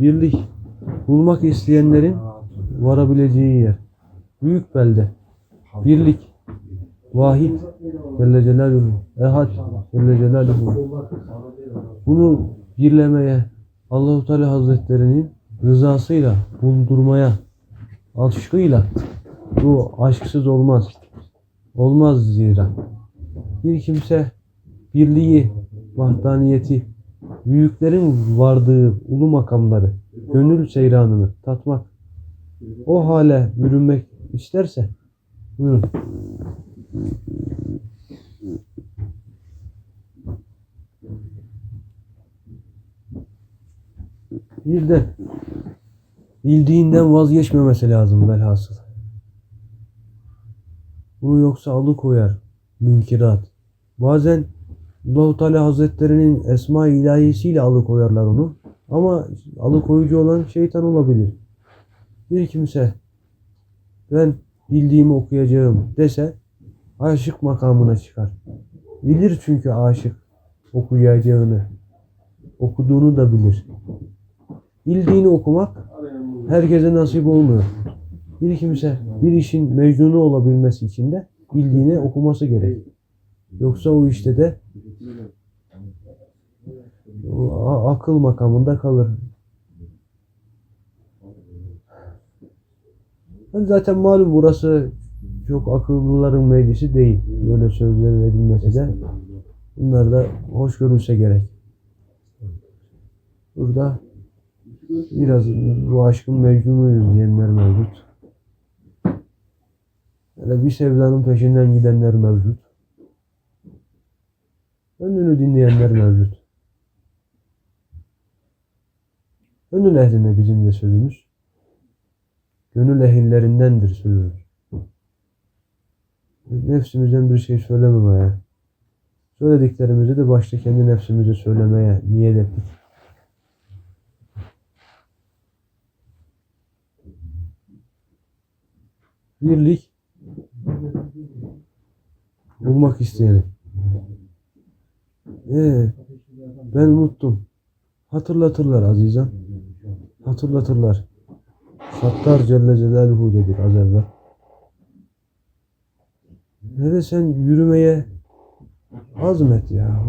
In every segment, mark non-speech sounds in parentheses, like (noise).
birlik bulmak isteyenlerin varabileceği yer. Büyük belde. Birlik. Vahid. Celle Celaluhu. Ehad. Celle Celaluhu. Bunu birlemeye Allahu Teala Hazretlerinin rızasıyla buldurmaya aşkıyla bu aşksız olmaz. Olmaz zira. Bir kimse birliği, vahdaniyeti, büyüklerin vardığı ulu makamları, gönül seyranını tatmak, o hale bürünmek isterse buyurun. Bir de bildiğinden vazgeçmemesi lazım velhasıl. Bunu yoksa alıkoyar münkirat. Bazen Allahu Teala Hazretlerinin esma ilahisiyle alıkoyarlar onu. Ama alıkoyucu olan şeytan olabilir. Bir kimse ben bildiğimi okuyacağım dese aşık makamına çıkar. Bilir çünkü aşık okuyacağını. Okuduğunu da bilir. Bildiğini okumak herkese nasip olmuyor. Bir kimse bir işin mecnunu olabilmesi için de bildiğini okuması gerek. Yoksa o işte de akıl makamında kalır. Yani Zaten malum burası çok akıllıların meclisi değil. Böyle sözler verilmesi de bunlar da hoş görülse gerek. Burada biraz bu aşkın mecnunuyuz diyenler mevcut. Böyle bir sevdanın peşinden gidenler mevcut. Önünü dinleyenler mevcut. Gönül ehline bizim de sözümüz. Gönül ehillerindendir sözümüz. Nefsimizden bir şey söylememeye, söylediklerimizi de başta kendi nefsimize söylemeye niyet ettik. Birlik bulmak isteyeni. Ee, ben unuttum. Hatırlatırlar azizem. Hatırlatırlar. Sattar Celle Celaluhu dedik az evvel. Ne de sen yürümeye azmet ya.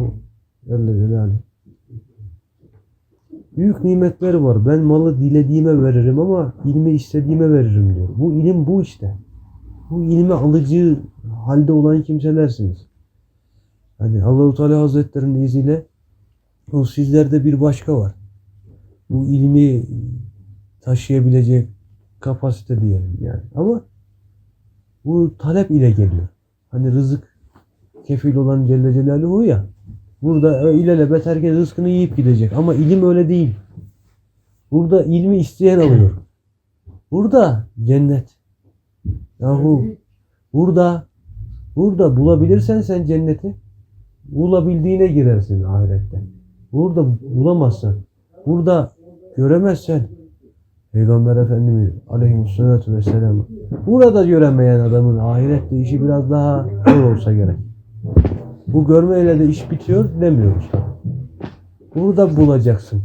Celle Celaluhu. Büyük nimetler var. Ben malı dilediğime veririm ama ilmi istediğime veririm diyor. Bu ilim bu işte. Bu ilmi alıcı halde olan kimselersiniz. Hani Allahu Teala Hazretlerinin izniyle o sizlerde bir başka var. Bu ilmi taşıyabilecek kapasite diyelim yani. Ama bu talep ile geliyor. Hani rızık kefil olan Celle Celaluhu ya. Burada ilelebet herkes rızkını yiyip gidecek. Ama ilim öyle değil. Burada ilmi isteyen alıyor. Burada cennet. Yahu burada burada bulabilirsen sen cenneti bulabildiğine girersin ahirette. Burada bulamazsan, burada göremezsen Peygamber Efendimiz aleyhissalatu vesselam burada göremeyen adamın ahirette işi biraz daha zor olsa gerek. Bu görmeyle de iş bitiyor demiyoruz. Burada bulacaksın.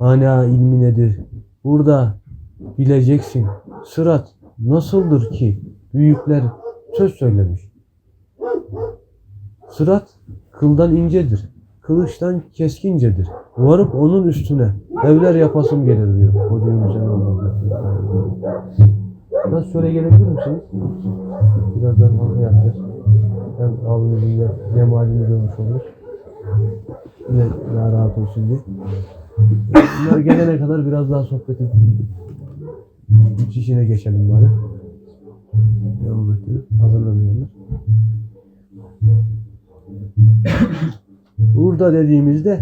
Mana ilmi nedir? Burada bileceksin. Sırat nasıldır ki? Büyükler söz söylemiş. Sırat kıldan incedir. Kılıçtan keskincedir. Varıp onun üstüne evler yapasım gelir diyor. Hocam Hüseyin Nasıl şöyle gelebilir misiniz? Birazdan halka yapacağız. Hem abimizin de cemalini görmüş oluruz. Yine daha rahat olsun diye. Bunlar gelene kadar biraz daha sohbetin iç işine geçelim bari. Devam edelim. Hazırlanıyorlar. Burada dediğimizde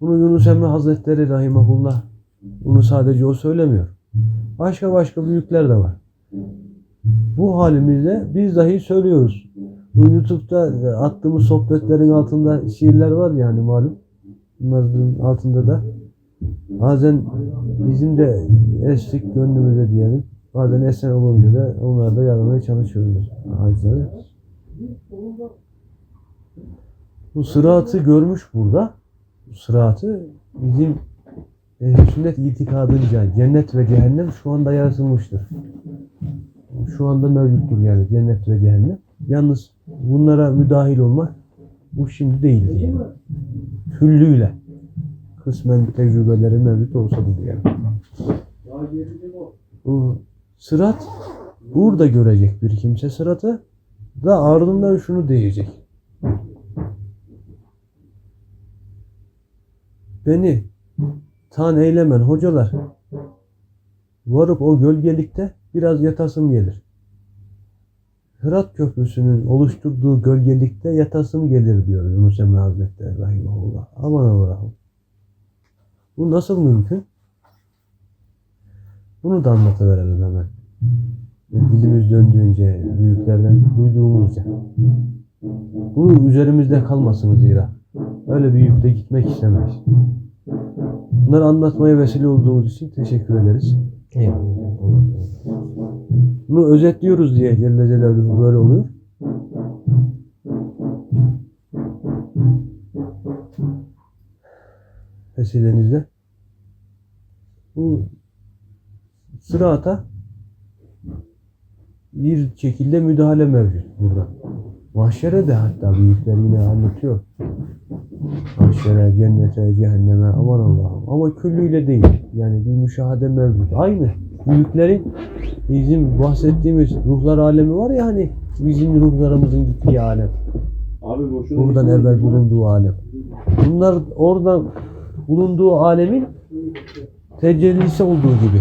bunu Yunus Emre Hazretleri Rahimahullah bunu sadece o söylemiyor. Başka başka büyükler de var. Bu halimizde biz dahi söylüyoruz. Bu YouTube'da attığımız sohbetlerin altında şiirler var yani malum. Bunların altında da bazen bizim de estik gönlümüze diyelim. Bazen esen olunca da onları da yazmaya çalışıyoruz. Acizleri. Bu sıratı görmüş burada. Bu sıratı bizim ehl sünnet itikadınca cennet ve cehennem şu anda yaratılmıştır. Şu anda mevcuttur yani cennet ve cehennem. Yalnız bunlara müdahil olmak bu şimdi değil diyelim. Küllüyle. Kısmen tecrübeleri mevcut olsa da diyelim. Bu sırat burada görecek bir kimse sıratı da ardından şunu diyecek. Beni tan eylemen hocalar varıp o gölgelikte biraz yatasım gelir. Hırat Köprüsü'nün oluşturduğu gölgelikte yatasım gelir diyor Yunus Emre Hazretleri Rahimahullah. Aman Allah'ım. Bu nasıl mümkün? Bunu da anlatıverelim hemen. Dilimiz döndüğünce, büyüklerden duyduğumuzca. Bu üzerimizde kalmasın zira. Öyle bir yükle gitmek istemeyiz. Bunları anlatmaya vesile olduğumuz için teşekkür ederiz. Bunu özetliyoruz diye Celle Celaluhu böyle oluyor. Vesilenizle. Bu sırata bir şekilde müdahale mevcut burada. Mahşere de hatta büyükler yine anlatıyor. Mahşere, cennete, cehenneme aman Allah'ım. Ama küllüyle değil. Yani bir müşahede mevcut. Aynı. Büyüklerin bizim bahsettiğimiz ruhlar alemi var ya hani bizim ruhlarımızın gittiği alem. Abi boşuna Buradan evvel bulunduğu alem. Bunlar oradan bulunduğu alemin tecellisi olduğu gibi.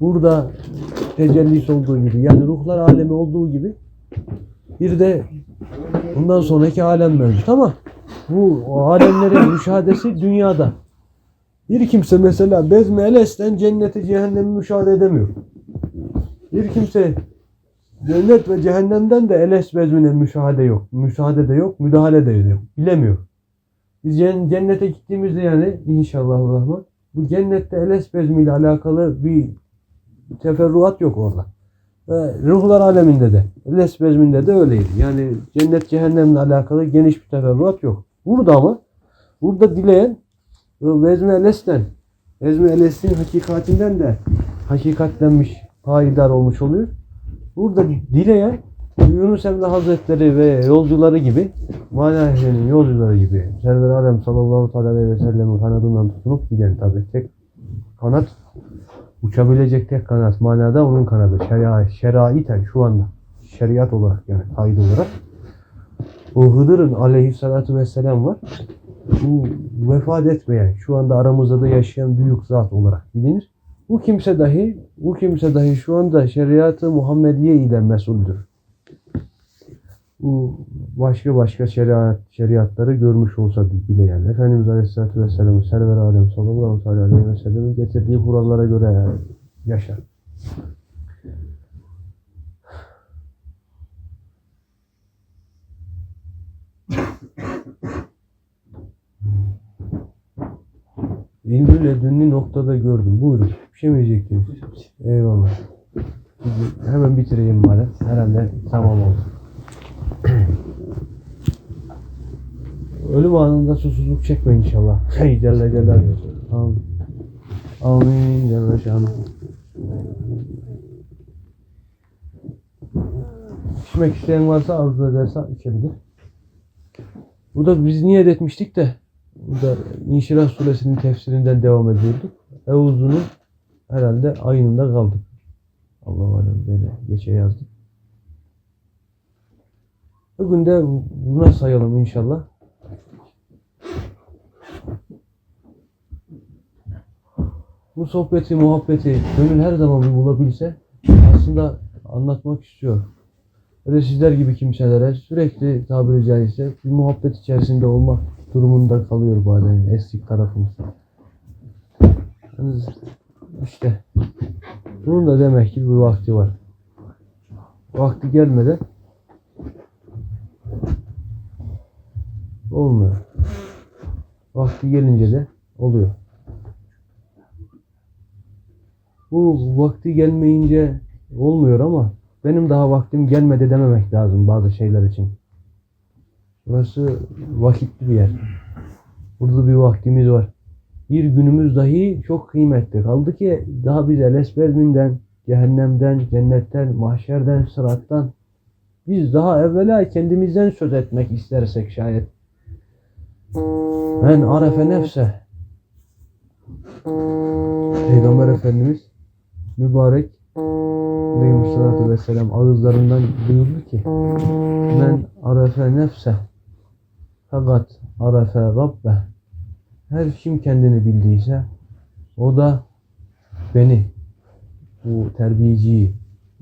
Burada tecellisi olduğu gibi. Yani ruhlar alemi olduğu gibi bir de bundan sonraki alem mevcut ama bu alemlerin müşahadesi dünyada. Bir kimse mesela Bezmi Eles'ten cenneti cehennemi müşahede edemiyor. Bir kimse cennet ve cehennemden de Eles Bezmi'ne müşahede yok. Müşahede de yok, müdahale de yok. Bilemiyor. Biz cen- cennete gittiğimizde yani inşallah rahman bu cennette Eles Bezmi ile alakalı bir teferruat yok orada. Ve ruhlar aleminde de, Eles Bezmi'nde de öyleydi. Yani cennet cehennemle alakalı geniş bir teferruat yok. Burada ama burada dileyen o Vezmi Eles'ten Vezmi Eles'in hakikatinden de hakikatlenmiş, payidar olmuş oluyor. Burada dileyen Yunus Emre Hazretleri ve yolcuları gibi mana yolcuları gibi Server Alem sallallahu aleyhi ve sellem'in kanadından tutunup giden tabi tek kanat uçabilecek tek kanat manada onun kanadı şeria, şeraiten şu anda şeriat olarak yani kaydı olarak o Hıdır'ın aleyhissalatu vesselam var bu vefat etmeyen, şu anda aramızda da yaşayan büyük zat olarak bilinir. Bu kimse dahi, bu kimse dahi şu anda şeriatı Muhammediye ile mesuldür. Bu başka başka şeriat, şeriatları görmüş olsa bile yani. Efendimiz Aleyhisselatü Vesselam'ın Server Alem sallallahu aleyhi ve getirdiği kurallara göre yaşar. İlmül ledünni noktada gördüm. Buyurun. Bir şey mi diyecektiniz? Eyvallah. Hemen bitireyim bari. Herhalde tamam oldu. Ölüm anında susuzluk çekme inşallah. (laughs) Hey Celle Celaluhu. Amin. Amin Celle Şanuhu. İçmek isteyen varsa arzu ederse içebilir. Bu da biz niyet etmiştik de Burada İnşirah suresinin tefsirinden devam ediyorduk. Euzunun herhalde ayınında kaldık. Allah alem böyle geçe yazdık. Bugün de buna sayalım inşallah. Bu sohbeti, muhabbeti gönül her zaman bir bulabilse aslında anlatmak istiyor. Öyle sizler gibi kimselere sürekli tabiri caizse bir muhabbet içerisinde olmak durumunda kalıyor bazen eslik tarafımız. Yalnız işte bunun da demek ki bir vakti var. Vakti gelmeden olmuyor. Vakti gelince de oluyor. Bu vakti gelmeyince olmuyor ama benim daha vaktim gelmedi dememek lazım bazı şeyler için. Burası vakitli bir yer. Burada bir vaktimiz var. bir günümüz dahi çok kıymetli. Kaldı ki daha biz elesbezminden, cehennemden, cennetten, mahşerden, sırattan biz daha evvela kendimizden söz etmek istersek şayet. Men arefe nefse Peygamber Efendimiz mübarek Aleyhisselatü Vesselam ağızlarından buyurdu ki Men arefe nefse fakat arefe rabbe her kim kendini bildiyse o da beni bu terbiyeciyi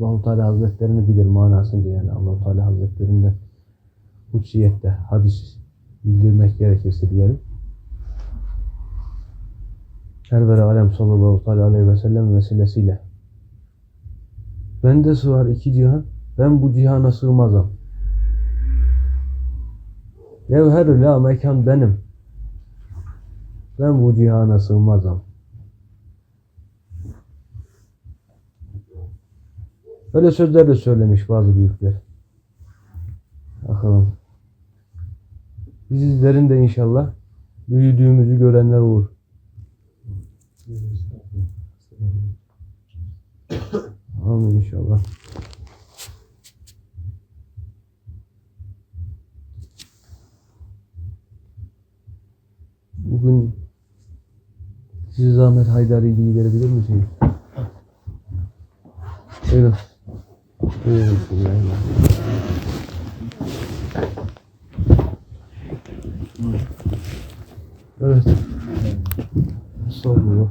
Allah-u Teala Hazretlerini bilir manasınca yani Allah-u Teala Hazretlerinden Kutsiyette hadis bildirmek gerekirse diyelim. Ervere Alem sallallahu aleyhi ve sellem vesilesiyle Bende sığar iki cihan, ben bu cihana sığmazam. Cevher la mekan benim. Ben bu cihana sığmazam. Öyle sözler de söylemiş bazı büyükler. Bakalım. Bizlerin de inşallah büyüdüğümüzü görenler olur. Amin inşallah. Bugün size zahmet Haydari giderebilir misiniz? Buyurun. Evet. Estağfurullah.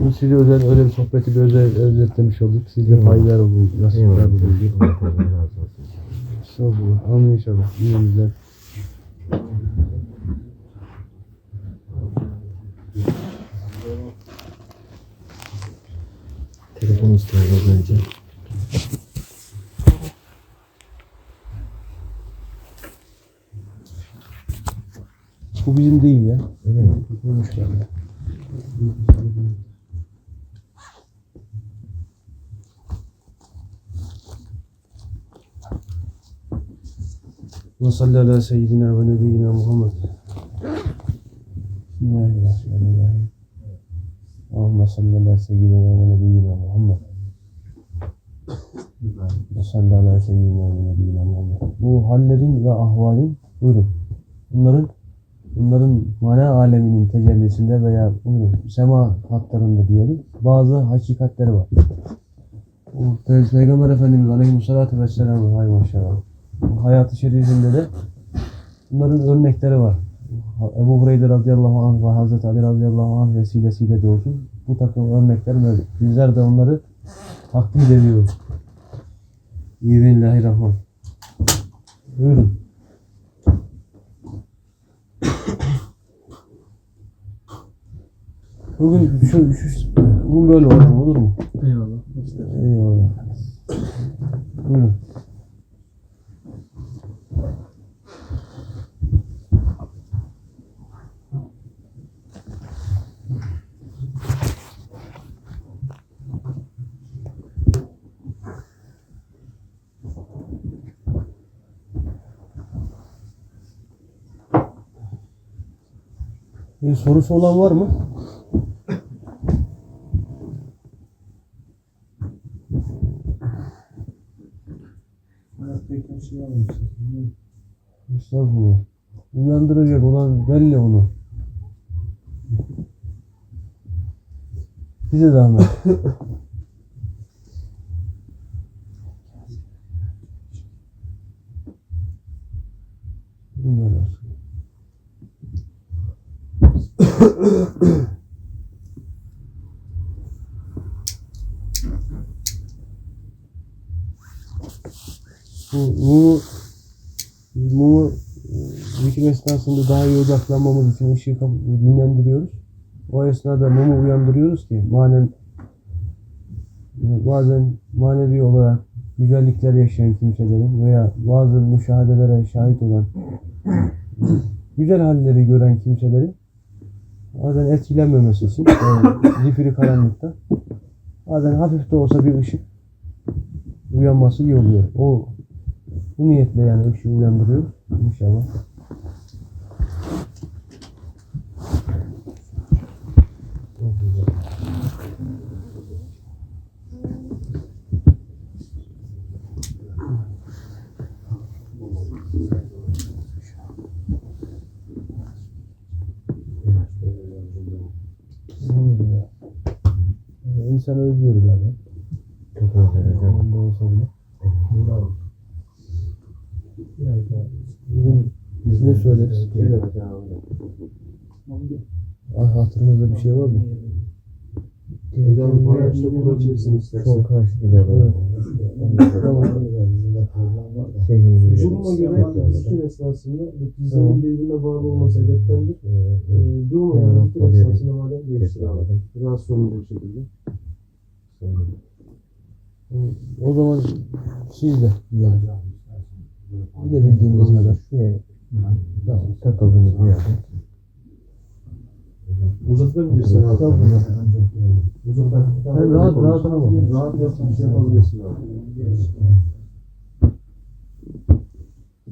Bu size özel öyle bir sohbeti bir özel özetlemiş olduk. Siz de faydalar olun. Nasıl razı olsun. Estağfurullah. Amin inşallah. İyi güzel. Telefon istiyoruz az önce. Bu bizim değil ya. Buymuş galiba. Ve salli ala seyyidina ve nebiyyina Muhammed. Bismillahirrahmanirrahim. Allahümme salli ala seyyidina ve nebiyyina Muhammed. Ve salli ala seyyidina ve nebiyyina Muhammed. Bu hallerin ve ahvalin, buyurun. Bunların bunların mana aleminin tecellisinde veya sema hatlarında diyelim bazı hakikatleri var. Bu Pe- Peygamber Efendimiz Aleyhisselatü Vesselam hay maşallah. Hayatı şerifinde de bunların örnekleri var. Ebu Hureyre radıyallahu anh ve Hazreti Ali radıyallahu anh vesilesiyle de olsun. Bu takım örnekler mevcut. Bizler de onları taklit ediyoruz. Bismillahirrahmanirrahim. Buyurun. Bugün şu, şu bugün böyle olsun olur mu? Eyvallah. Eyvallah. Buyurun. Bir sorusu olan var mı? Estağfurullah. Uyandıracak olan belli onu. Bize zahmet. (laughs) Bunlar olsun. Bu, bu biz mumu e, zikir odaklanmamız için ışığı dinlendiriyoruz. O esnada mumu uyandırıyoruz ki manen e, bazen manevi olarak güzellikler yaşayan kimselerin veya bazı müşahedelere şahit olan (clears throat) güzel halleri gören kimselerin bazen etkilenmemesi için yani (clears throat) zifiri karanlıkta bazen hafif de olsa bir ışık uyanması iyi oluyor. O bu niyetle yani ışığı uyandırıyor inşallah. İnsan özlüyor bazen. Çok özledim. Onda olsa bile. Bugün biz ne söyleriz? Ah, hatırınızda bir şey var mı? Hocam bu araçta kurabilirsin istersen. Çok karşı gider Duruma göre zikir esnasında bu Tamam. dizlerin birbirine bağlı olması hedeftendir. Ee, duruma göre zikir esnasında madem değiştir abi. Rahatsız olmayacak şekilde. O zaman siz de yani. Bir de bildiğimiz kadar. Şey, tamam, takıldığımız bir yerde. Uzatabilirsin abi. Rahat rahat ama. Rahat yapıp bir şey yapabilirsin abi.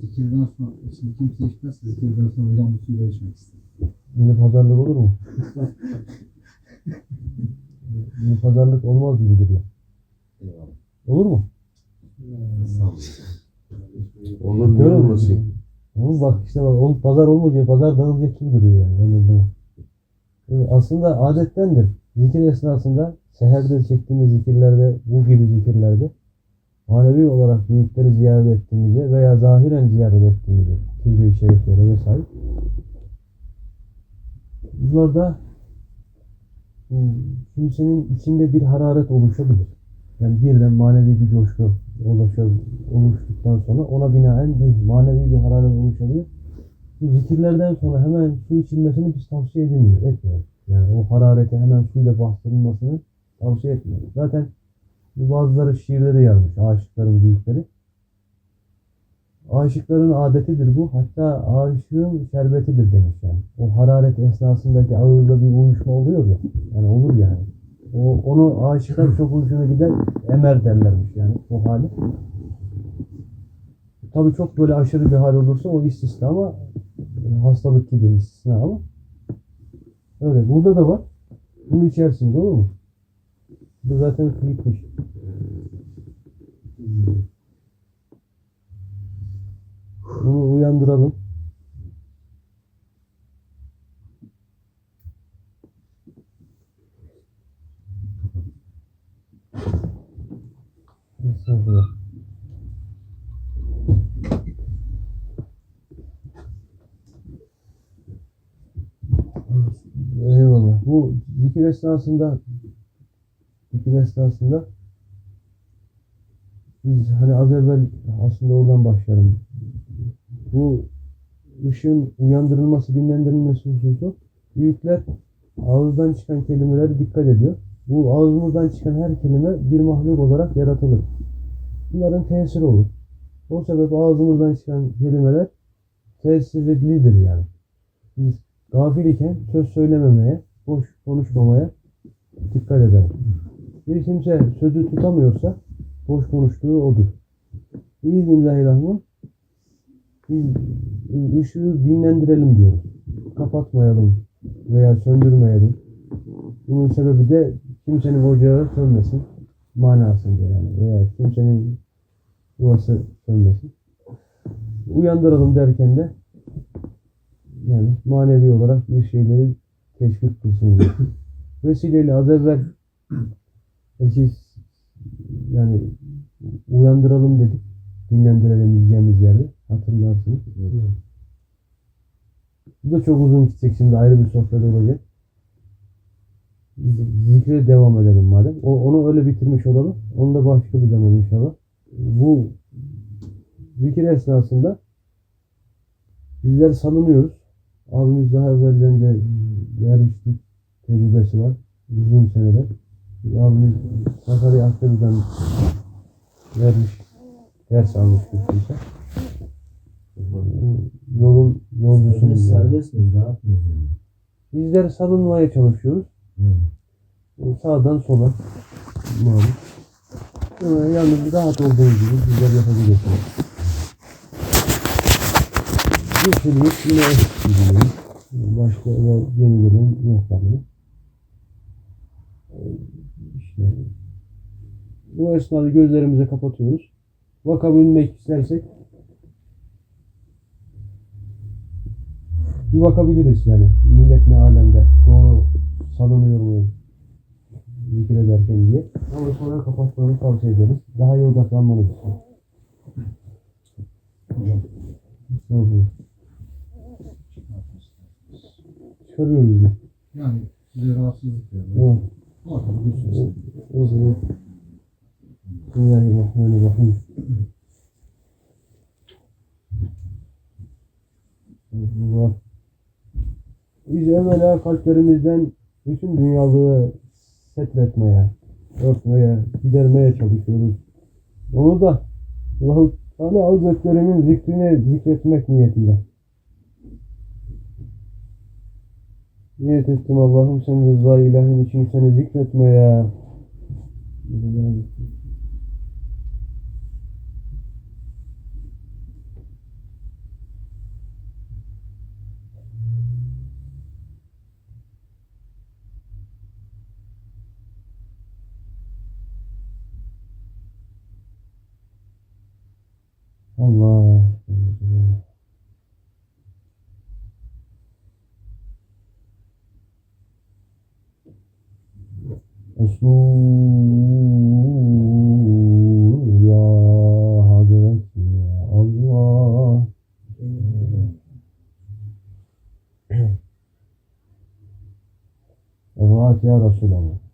Zikirden sonra, şimdi kimse içmezse zikirden sonra hocam bu suyu içmek ister. Yine pazarlık olur mu? (laughs) Pazarlık olmaz gibi duruyor. Olur mu? Olur Öyle mi? Ama bak işte bak o pazar olmayınca pazar dağılacak gibi duruyor yani. Mi? Evet, aslında adettendir. Zikir esnasında seherde çektiğimiz zikirlerde, bu gibi zikirlerde manevi olarak büyükleri ziyaret ettiğimizde veya zahiren ziyaret ettiğimizde türbe-i şeriflere vesaire bunlarda kimsenin içinde bir hararet oluşabilir. Yani birden manevi bir coşku oluştuktan sonra ona binaen bir manevi bir hararet oluşabilir. Bu zikirlerden sonra hemen su içilmesini biz tavsiye edilmiyor, etmiyoruz. Yani o harareti hemen suyla bastırılmasını tavsiye etmiyoruz. Zaten bazıları şiirde de yazmış, aşıkların büyükleri. Aşıkların adetidir bu. Hatta aşığın şerbetidir demiş yani. O hararet esnasındaki ağızda bir uyuşma oluyor ya. Yani olur yani. O, onu aşıklar çok hoşuna gider. Emer derlermiş yani o hali. Tabii çok böyle aşırı bir hal olursa o istisna ama e, hastalık gibi istisna ama öyle. Burada da var. Bunu içerisinde olur mu? Bu zaten gitmiş. Bunu uyandıralım. Eyvallah. Bu zikir esnasında zikir esnasında biz hani az evvel aslında oradan başlayalım. Bu ışığın uyandırılması, dinlendirilmesi hususu büyükler ağızdan çıkan kelimelere dikkat ediyor. Bu ağzımızdan çıkan her kelime bir mahluk olarak yaratılır. Bunların tesiri olur. O sebeple ağzımızdan çıkan kelimeler tesirlidir yani. Biz gafil iken söz söylememeye, boş konuşmamaya dikkat edelim. Bir kimse sözü tutamıyorsa boş konuştuğu odur. Bismillahirrahmanirrahim. Biz ışığı dinlendirelim diyoruz. Kapatmayalım veya söndürmeyelim. Bunun sebebi de kimsenin ocağı sönmesin manasında yani. Veya kimsenin yuvası sönmesin. Uyandıralım derken de yani manevi olarak bir şeyleri teşvik kılsın diye. (laughs) Vesileyle az evvel belki yani uyandıralım dedik. Dinlendirelim diyeceğimiz yerde. Hatırlarsınız. Bu da çok uzun gidecek şimdi ayrı bir sohbet olacak. Zikre devam edelim madem. O, onu öyle bitirmiş olalım. Onu da başka bir zaman inşallah. Bu zikir esnasında bizler salınıyoruz. Abimiz daha evvelden de yerleştik tecrübesi var. Uzun seneler. Abimiz Sakarya Akdeniz'den vermiş ders almış kürsüyse. Yolun yolcusunun. yani. Serbest miyiz? Rahat mıyız yani? Bizler salınmaya çalışıyoruz. O Sağdan sola. Malum. Ee, yalnız rahat olduğunuz gibi bizler yapabilirsiniz. Geçirdik yine eski gibi. Başka öyle yeni gelen yok tabii. Ee, İşte bu esnada gözlerimizi kapatıyoruz. Bakabilmek istersek bir bakabiliriz yani. Millet ne alemde? Doğru salınıyor mu? zikrederken diye. Ama sonra kapatmanızı tavsiye ederiz. Daha iyi odaklanmanız için. Hocam. Ne oluyor? Çıkarıyoruz. mu? Yani size rahatsızlık veriyor. Evet. Dursun istedim. O zaman Bismillahirrahmanirrahim. Allah. Biz evvela kalplerimizden bütün dünyalığı setretmeye, örtmeye, gidermeye çalışıyoruz. Onu da Allah-u Teala Hazretlerinin zikrini zikretmek niyetiyle. Niyet ettim Allah'ım sen rıza ilahin için seni zikretmeye. Allah. Resul ya Hazreti Allah. Evet (clears throat) ya Resulallah.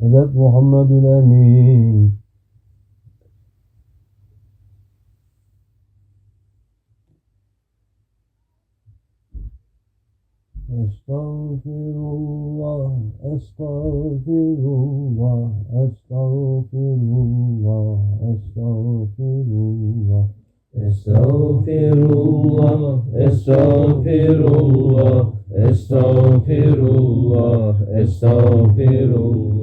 Edep Muhammedül Emin. Estağfirullah, estağfirullah, estağfirullah, estağfirullah. Estağfirullah, estağfirullah, estağfirullah, estağfirullah.